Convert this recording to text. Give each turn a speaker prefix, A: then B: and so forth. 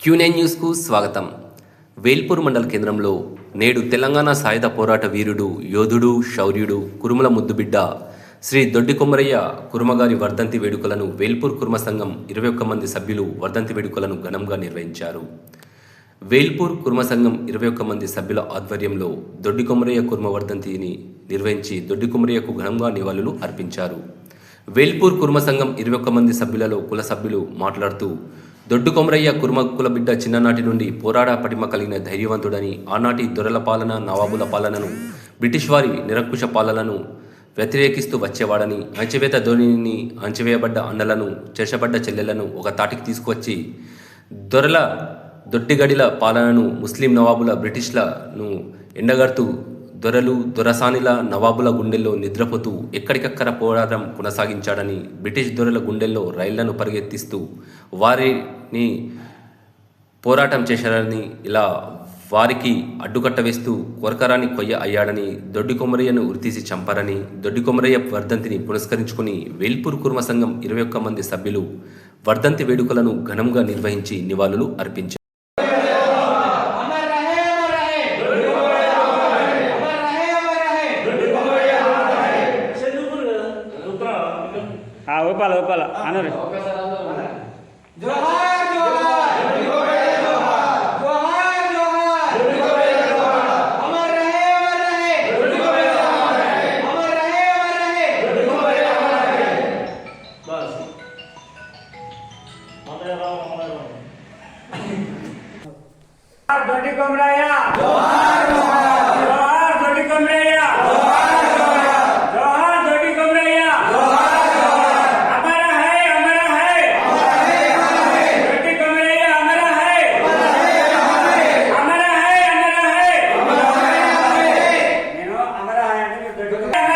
A: Quinine న్యూస్కు స్వాగతం. వేల్పూర్ మండల కేంద్రంలో నేడు తెలంగాణ సాయుధ పోరాట వీరుడు యోధుడు శౌర్యుడు కురుమల ముద్దుబిడ్డ శ్రీ దొడ్డి కొమరయ్య కురుమగారి వర్ధంతి వేడుకలను వేల్పూర్ కుర్మ సంఘం ఇరవై ఒక్క మంది సభ్యులు వర్ధంతి వేడుకలను ఘనంగా నిర్వహించారు. వేల్పూర్ కుర్మ సంఘం ఇరవై ఒక్క మంది సభ్యుల ఆధ్వర్యంలో దొడ్డి కొమరయ్య కుర్మ వర్ధంతిని నిర్వహించి దొడ్డి కొమరయ్యకు ఘనంగా నివాళులు అర్పించారు. వేల్పూర్ కుర్మ సంఘం ఇరవై ఒక్క మంది సభ్యులలో కుల సభ్యులు మాట్లాడుతూ దొడ్డు కొమరయ్య కుర్మకుల బిడ్డ చిన్ననాటి నుండి పోరాడ పటిమ కలిగిన ధైర్యవంతుడని ఆనాటి దొరల పాలన నవాబుల పాలనను బ్రిటిష్ వారి నిరంకుశ పాలనను వ్యతిరేకిస్తూ వచ్చేవాడని అణచివేత ధోనిని అణచివేయబడ్డ అన్నలను చేర్చబడ్డ చెల్లెలను ఒక తాటికి తీసుకువచ్చి దొరల దొడ్డిగడిల పాలనను ముస్లిం నవాబుల బ్రిటిష్లను ఎండగడుతూ దొరలు దొరసానిల నవాబుల గుండెల్లో నిద్రపోతూ ఎక్కడికక్కడ పోరాటం కొనసాగించాడని బ్రిటిష్ దొరల గుండెల్లో రైళ్ళను పరిగెత్తిస్తూ వారిని పోరాటం చేశారని ఇలా వారికి అడ్డుకట్ట వేస్తూ కొరకరాని కొయ్య అయ్యాడని దొడ్డి కొమరయ్యను ఉరితీసి చంపారని దొడ్డి కొమరయ్య వర్ధంతిని పురస్కరించుకుని వేల్పూర్ కుర్మ సంఘం ఇరవై ఒక్క మంది సభ్యులు వర్ధంతి వేడుకలను ఘనంగా నిర్వహించి నివాళులు అర్పించారు.
B: હા ઓપાલ ઓપાલ આનો રે Dodi Komraya. Johar. Thank
C: you.